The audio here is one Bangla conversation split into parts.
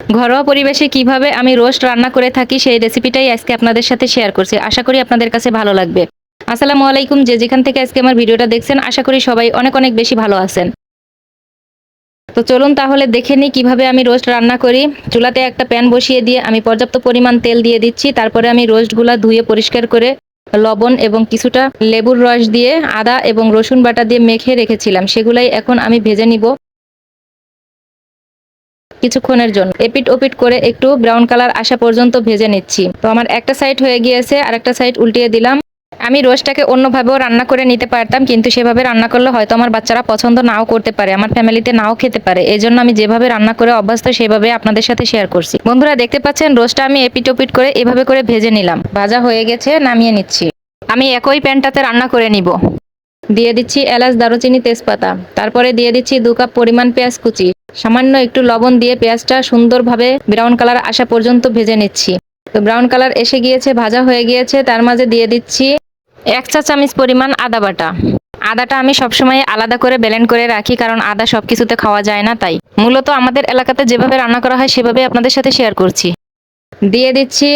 ঘরোয়া পরিবেশে কীভাবে আমি রোস্ট রান্না করে থাকি সেই রেসিপিটাই আজকে আপনাদের সাথে শেয়ার করছি। আশা করি আপনাদের কাছে ভালো লাগবে। আসসালামু আলাইকুম, যে যেখান থেকে আজকে আমার ভিডিওটা দেখছেন, আশা করি সবাই অনেক অনেক বেশি ভালো আছেন। তো চলুন তাহলে দেখে নিই কীভাবে আমি রোস্ট রান্না করি। চুলাতে একটা প্যান বসিয়ে দিয়ে আমি পর্যাপ্ত পরিমাণ তেল দিয়ে দিচ্ছি। তারপরে আমি রোস্টগুলা ধুয়ে পরিষ্কার করে লবণ এবং কিছুটা লেবুর রস দিয়ে আদা এবং রসুন বাটা দিয়ে মেখে রেখেছিলাম। সেগুলাই এখন আমি ভেজে নিব। কিছুক্ষণের জন্য। এপিট ওপিট করে একটু ব্রাউন কালার আসা পর্যন্ত ভেজে নিচ্ছি। তো আমার একটা সাইড হয়ে গিয়েছে আর একটা সাইড উল্টিয়ে দিলাম। আমি রোস্টটাকে অন্যভাবেও রান্না করে নিতে পারতাম, কিন্তু সেভাবে রান্না করলে হয়তো আমার বাচ্চারা পছন্দ নাও করতে পারে, আমার ফ্যামিলিতে নাও খেতে পারে। এই জন্য আমি যেভাবে রান্না করে অভ্যস্ত, সেভাবে আপনাদের সাথে শেয়ার করছি। বন্ধুরা, দেখতে পাচ্ছেন রোস্টটা আমি এপিট ওপিট করে এভাবে করে ভেজে নিলাম। ভাজা হয়ে গেছে, নামিয়ে নিচ্ছি। আমি একই প্যানটাতে রান্না করে নিব। দিয়ে দিচ্ছি এলাচ, দারুচিনি, তেজপাতা। তারপরে দিয়ে দিচ্ছি দু কাপ পরিমাণ পেঁয়াজ কুচি। সামান্য একটু লবণ দিয়ে পেঁয়াজটা সুন্দরভাবে ব্রাউন কালার আসা পর্যন্ত ভেজে নিচ্ছি। তো ব্রাউন কালার এসে গিয়েছে, ভাজা হয়ে গিয়েছে। তার মাঝে দিয়ে দিচ্ছি এক চা চামচ পরিমাণ আদা বাটা। আদাটা আমি সবসময় আলাদা করে ব্লেন্ড করে রাখি, কারণ আদা সব কিছুতে খাওয়া যায় না তাই। মূলত আমাদের এলাকাতে যেভাবে রান্না করা হয় সেভাবে আপনাদের সাথে শেয়ার করছি। দিয়ে দিচ্ছি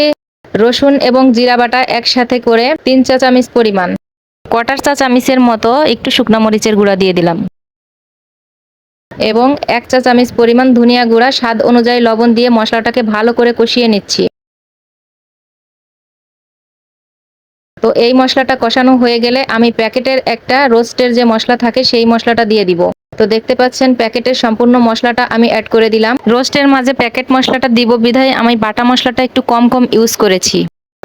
রসুন এবং জিরা বাটা একসাথে করে তিন চা চামচ পরিমাণ। কটার চা চামচের মতো একটু শুকনো মরিচের গুঁড়া দিয়ে দিলাম। এবং এক চা চামচ পরিমাণ ধনিয়া গুঁড়া স্বাদ অনুযায়ী লবণ দিয়ে মশলাটাকে ভালো করে কষিয়ে নিচ্ছি। তো এই মশলাটা কষানো হয়ে গেলে আমি প্যাকেটের একটা রোস্টের যে মশলা থাকে সেই মশলাটা দিয়ে দিব। তো দেখতে পাচ্ছেন প্যাকেটের সম্পূর্ণ মশলাটা আমি অ্যাড করে দিলাম। রোস্টের মাঝে প্যাকেট মশলাটা দিব বিধায় আমি বাটা মশলাটা একটু কম কম ইউজ করেছি।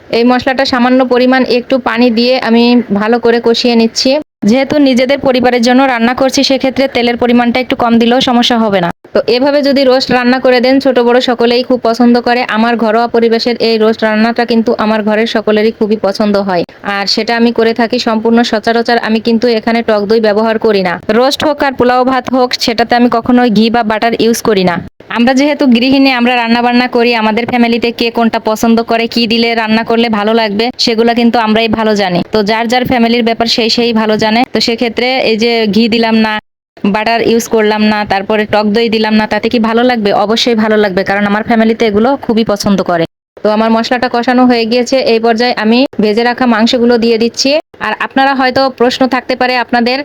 এই মশলাটা সামান্য পরিমাণ একটু পানি দিয়ে আমি ভালো করে কষিয়ে নিচ্ছি। যেহেতু নিজেদের পরিবারের জন্য রান্না করছি, সেক্ষেত্রে তেলের পরিমাণটা একটু কম দিলেও সমস্যা হবে না। তো এভাবে যদি রোস্ট রান্না করে দেন, ছোট বড় সকলেই খুব পছন্দ করে। আমার ঘরোয়া পরিবেশের এই রোস্ট রান্নাটা কিন্তু আমার ঘরের সকলেরই খুবই পছন্দ হয়। আর সেটা আমি করে থাকি সম্পূর্ণ সচরাচর। আমি কিন্তু এখানে টক দই ব্যবহার করি না। রোস্ট হোক আর পোলাও ভাত হোক, সেটাতে আমি কখনোই ঘি বা বাটার ইউজ করি না। আমরা যেহেতু গৃহিণী, আমরা রান্না বান্না করি। আমাদের ফ্যামিলিতে কে কোনটা পছন্দ করে, কি দিলে রান্না করলে ভালো লাগবে, সেগুলো কিন্তু আমরাই ভালো জানি। তো যার যার ফ্যামিলির ব্যাপার, সেই সেই ভালো জানে। তো সেক্ষেত্রে এই যে ঘি দিলাম না বাটার ইউজ করলাম না, তারপরে টক দই দিলাম না, তাতে কি ভালো লাগবে? অবশ্যই ভালো লাগবে, কারণ আমার ফ্যামিলিতে এগুলো খুবই পছন্দ করে। তো আমার মশলাটা কষানো হয়ে গিয়েছে, এই পর্যায়ে আমি ভেজে রাখা মাংসগুলো দিয়ে দিচ্ছি। আর আপনারা হয়তো প্রশ্ন থাকতে পারে আপনাদের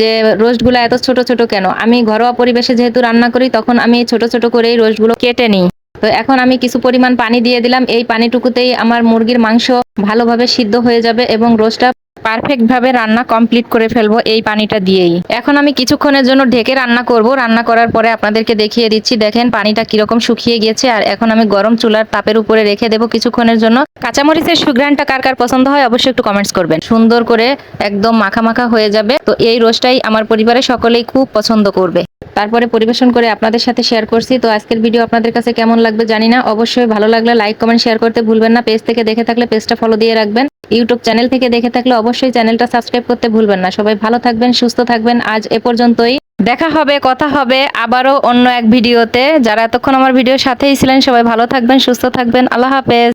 যে রোস্টগুলো এত ছোট ছোট কেন? আমি ঘরোয়া পরিবেশে যেহেতু রান্না করি, তখন আমি ছোট ছোট করেই রোস্টগুলো কেটে নিই। তো এখন আমি কিছু পরিমাণ পানি দিয়ে দিলাম, এই পানিটুকুতেই আমার মুরগির মাংস ভালোভাবে সিদ্ধ হয়ে যাবে এবং রোস্টটা পারফেক্ট ভাবে রান্না কমপ্লিট করে ফেলব এই পানিটা দিয়েই। এখন আমি কিছুক্ষণের জন্য ঢেকে রান্না করব। রান্না করার পরে আপনাদেরকে দেখিয়ে দিচ্ছি, দেখেন পানিটা কীরকম শুকিয়ে গেছে আর এখন আমি গরম চুলার তাপের উপরে রেখে দেবো কিছুক্ষণের জন্য। কাঁচামরিচের সুগ্রানটা কার কার পছন্দ হয় অবশ্যই একটু কমেন্টস করবেন। সুন্দর করে একদম মাখা মাখা হয়ে যাবে। তো এই রোজটাই আমার পরিবারের সকলেই খুব পছন্দ করবে। তারপরে পরিবেশন করে আপনাদের সাথে শেয়ার করছি। তো আজকের ভিডিও আপনাদের কাছে কেমন লাগবে জানি না। অবশ্যই ভালো লাগলে লাইক কমেন্ট শেয়ার করতে ভুলবেন না। পেজ থেকে দেখে থাকলে পেজটা ফলো দিয়ে রাখবেন। ইউটিউব চ্যানেল থেকে দেখে থাকলে অবশ্যই চ্যানেলটা সাবস্ক্রাইব করতে ভুলবেন না। সবাই ভালো থাকবেন, সুস্থ থাকবেন। আজ এ পর্যন্তই। দেখা হবে, কথা হবে আবারও অন্য এক ভিডিওতে। যারা এতক্ষণ আমার ভিডিওর সাথেই ছিলেন, সবাই ভালো থাকবেন, সুস্থ থাকবেন। আল্লাহ হাফেজ।